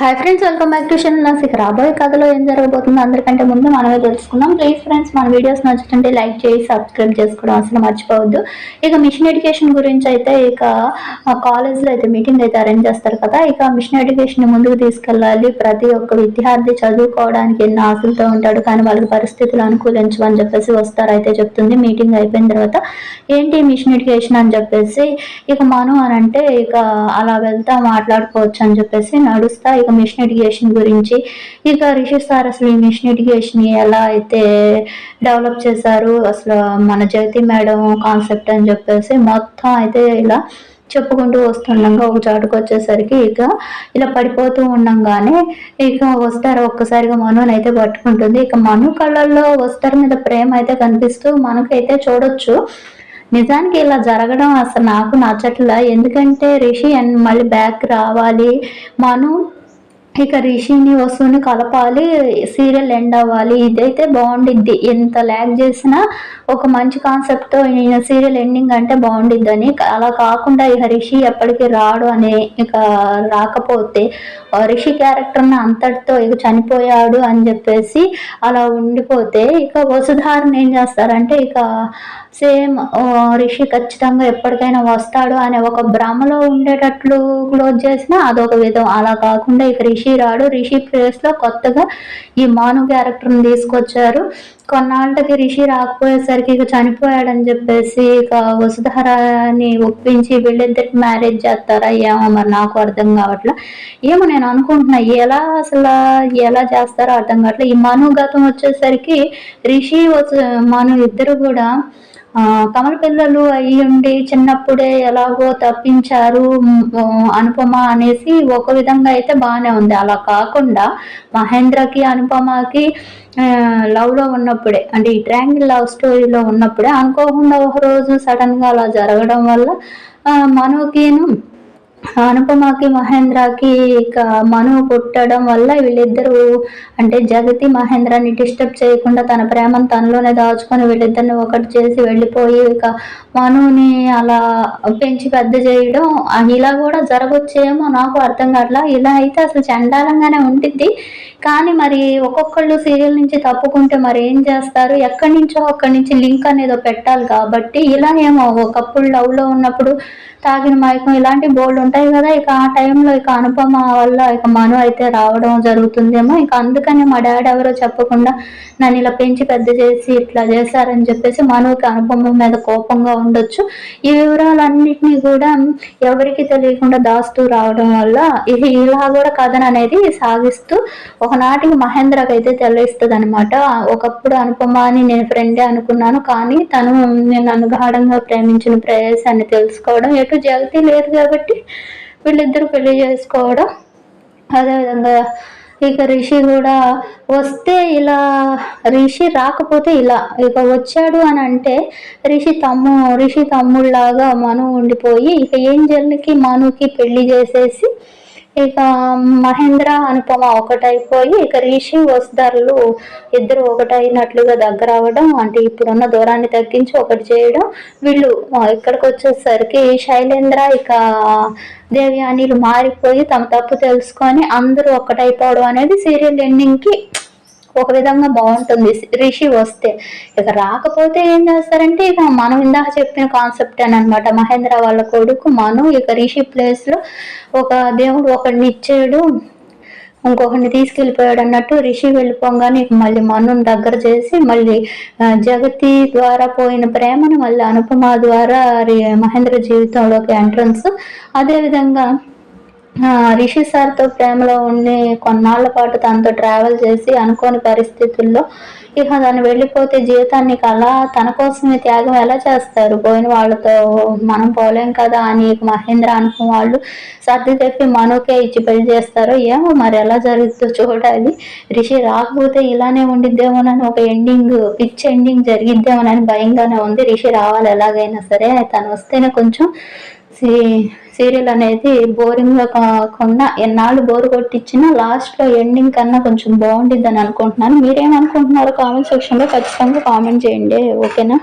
Hi friends welcome back to channel ఇక రాబోయే కథలో ఏం జరగబోతుందో అందరికంటే ముందు మనమే తెలుసుకుందాం. ప్లీజ్ ఫ్రెండ్స్ మన వీడియోస్ నచ్చుతుంటే లైక్ చేసి సబ్స్క్రైబ్ చేసుకోవడం అసలు మర్చిపోవద్దు. ఇక మిషన్ ఎడ్యుకేషన్ గురించి అయితే ఇక కాలేజ్లో అయితే మీటింగ్ అయితే అరేంజ్ చేస్తారు కదా. ఇక మిషన్ ఎడ్యుకేషన్ ముందుకు తీసుకెళ్ళాలి. ప్రతి ఒక్క విద్యార్థి చదువుకోవడానికి ఎన్నో ఆశలతో ఉంటాడు. కానీ వాళ్ళకి పరిస్థితులు అనుకూలించమని చెప్పేసి వస్తారు అయితే చెప్తుంది. మీటింగ్ అయిపోయిన తర్వాత ఏంటి మిషన్ ఎడ్యుకేషన్ అని చెప్పేసి ఇక మనం అని అంటే ఇక అలా వెళ్తా మాట్లాడుకోవచ్చు అని చెప్పేసి నడుస్తా. ఇక మిషన్ ఎడ్యుకేషన్ గురించి. ఇక రిషి సార్ అసలు ఈ మిషన్ ఎడ్యుకేషన్ ఎలా అయితే డెవలప్ చేశారు అసలు మన జగతి మేడం కాన్సెప్ట్ అని చెప్పేసి మొత్తం అయితే ఇలా చెప్పుకుంటూ వస్తుండగా ఒక చాటుకు వచ్చేసరికి ఇక ఇలా పడిపోతూ ఉండంగానే ఇక వస్తారు ఒక్కసారిగా మనుని అయితే పట్టుకుంటుంది. ఇక మను కళ్ళల్లో వస్తారు మీద ప్రేమ అయితే కనిపిస్తూ మనకైతే చూడొచ్చు. నిజానికి ఇలా జరగడం అసలు నాకు నచ్చట్లా. ఎందుకంటే రిషి అండ్ మళ్ళీ బ్యాక్ రావాలి. మను ఇక రిషిని వస్తువుని కలపాలి సీరియల్ ఎండ్ అవ్వాలి. ఇదైతే బాగుండిద్ది. ఎంత ల్యాగ్ చేసినా ఒక మంచి కాన్సెప్ట్తో నేను సీరియల్ ఎండింగ్ అంటే బాగుండిద్దని. అలా కాకుండా ఇక రిషి ఎప్పటికీ రాడు అని ఇక రాకపోతే ఆ రిషి క్యారెక్టర్ని అంతటితో ఇక చనిపోయాడు అని చెప్పేసి అలా ఉండిపోతే ఇక వసుధారణ ఏం చేస్తారంటే ఇక సేమ్ రిషి ఖచ్చితంగా ఎప్పటికైనా వస్తాడు అనే ఒక భ్రమలో ఉండేటట్లు క్లోజ్ చేసినా అదొక విధం. అలా కాకుండా ఇక రిషి రాడు. రిషి ప్లేస్లో కొత్తగా ఈ మాను క్యారెక్టర్ని తీసుకొచ్చారు. కొన్నాళ్ళకి రిషి రాకపోయేసరికి ఇక చనిపోయాడని చెప్పేసి ఇక వసుధారాని ఒప్పించి వీళ్ళిద్దరికి మ్యారేజ్ చేస్తారా ఏమో మరి నాకు అర్థం కావట్లే. ఏమో నేను అనుకుంటున్నా ఎలా అసలు ఎలా చేస్తారో అర్థం కావట్లే. ఈ మనుగతం వచ్చేసరికి రిషి వసు మను ఇద్దరు కూడా కమల పిల్లలు అయ్యి ఉండి చిన్నప్పుడే ఎలాగో తప్పించారు అనుపమ అనేసి ఒక విధంగా అయితే బాగానే ఉంది. అలా కాకుండా మహేంద్రకి అనుపమకి లవ్లో ఉన్నప్పుడే అంటే ఈ ట్రాంగిల్ లవ్ స్టోరీలో ఉన్నప్పుడే అనుకోకుండా ఒక రోజు సడన్గా అలా జరగడం వల్ల ఆ, మనోకిను అనుపమకి మహేంద్రకి ఇక మను పుట్టడం వల్ల వీళ్ళిద్దరూ అంటే జగతి మహేంద్రాన్ని డిస్టర్బ్ చేయకుండా తన ప్రేమను తనలోనే దాచుకొని వీళ్ళిద్దరిని ఒకటి చేసి వెళ్ళిపోయి ఇక మనుని అలా పెంచి పెద్ద చేయడం ఇలా కూడా జరగొచ్చేమో నాకు అర్థం కావట్లా. ఇలా అయితే అసలు చండాలంగానే ఉంటుంది కానీ మరి ఒక్కొక్కళ్ళు సీరియల్ నుంచి తప్పుకుంటే మరి ఏం చేస్తారు? ఎక్కడి నుంచో అక్కడి నుంచి లింక్ అనేది పెట్టాలి కాబట్టి ఇలా ఏమో ఒకప్పుడు లవ్లో ఉన్నప్పుడు తాగిన మైకం ఇలాంటి బోల్డ్ ఉంటాయి కదా ఇక ఆ టైంలో ఇక అనుపమ వల్ల ఇక మను అయితే రావడం జరుగుతుందేమో. ఇక అందుకని మా డాడీ ఎవరో చెప్పకుండా నన్ను ఇలా పెంచి పెద్ద చేసి ఇట్లా చేశారని చెప్పేసి మనుకి అనుపమ మీద కోపంగా ఉండొచ్చు. ఈ వివరాలన్నింటినీ కూడా ఎవరికి తెలియకుండా దాస్తూ రావడం వల్ల ఇది ఇలా కూడా కథను అనేది సాగిస్తూ ఒకనాటికి మహేంద్రకి అయితే తెలుస్తుంది అనమాట ఒకప్పుడు అనుపమ అని నేను ఫ్రెండే అనుకున్నాను కానీ తను నేను నన్ను గాఢంగా ప్రేమించిన ప్రయాసాన్ని తెలుసుకోవడం ఎటు జగతి లేదు కాబట్టి వీళ్ళిద్దరూ పెళ్ళి చేసుకోవడం. అదేవిధంగా ఇక రిషి కూడా వస్తే ఇలా రిషి రాకపోతే ఇలా ఇక వచ్చాడు అని అంటే రిషి తమ్ము రిషి తమ్ముళ్ళలాగా మను ఉండిపోయి ఇక ఏంజల్కి మనుకి పెళ్ళి చేసేసి ఇక మహేంద్ర అనుపమ ఒకటైపోయి ఇక రిషి వసుధరలు ఇద్దరు ఒకటైనట్లుగా దగ్గర అవ్వడం అంటే ఇప్పుడున్న దూరాన్ని తగ్గించి ఒకటి చేయడం వీళ్ళు ఇక్కడికి వచ్చేసరికి శైలేంద్ర ఇక దేవయానిలు మారిపోయి తమ తప్పు తెలుసుకొని అందరూ ఒకటైపోవడం అనేది సీరియల్ ఎండింగ్కి ఒక విధంగా బాగుంటుంది. రిషి వస్తే. ఇక రాకపోతే ఏం చేస్తారంటే ఇక మనం ఇందాక చెప్పిన కాన్సెప్ట్ అని అనమాట మహేంద్ర వాళ్ళ కొడుకు మను ఇక రిషి ప్లేస్లో ఒక దేవుడు ఒకడిని ఇచ్చాడు. ఇంకొకరిని తీసుకెళ్ళిపోయాడు అన్నట్టు రిషి వెళ్ళిపోగానే మళ్ళీ మనుని దగ్గర చేసి మళ్ళీ జగతి ద్వారా పోయిన ప్రేమను మళ్ళీ అనుపమ ద్వారా రి- మహేంద్ర జీవితంలోకి ఎంట్రన్స్ అదేవిధంగా రిషి సార్తో ప్రేమలో ఉండి కొన్నాళ్ళ పాటు తనతో ట్రావెల్ చేసి అనుకోని పరిస్థితుల్లో ఇక తను వెళ్ళిపోతే జీవితాన్ని అలా తన కోసమే త్యాగం ఎలా చేస్తారు? పోయిన వాళ్ళతో మనం పోలేం కదా అని మహేంద్ర అనుకున్న వాళ్ళు సర్ది తెప్పి మనోకే ఇచ్చి పెళ్ళి చేస్తారో ఏమో మరి ఎలా జరుగుతుందో చూడాలి. రిషి రాకపోతే ఇలానే ఉండిద్దేమోనని ఒక ఎండింగ్ పిచ్ ఎండింగ్ జరిగిద్దేమోనని భయంగానే ఉంది. రిషి రావాలి ఎలాగైనా సరే తను వస్తేనే కొంచెం సీరియల్ అనేది బోరింగ్గా కాకుండా ఎన్నాళ్ళు బోర్ కొట్టించినా లాస్ట్లో ఎండింగ్ కన్నా కొంచెం బాగుండిద్దని అనుకుంటున్నాను. మీరేమనుకుంటున్నారో కామెంట్ సెక్షన్లో ఖచ్చితంగా కామెంట్ చేయండి. ఓకేనా?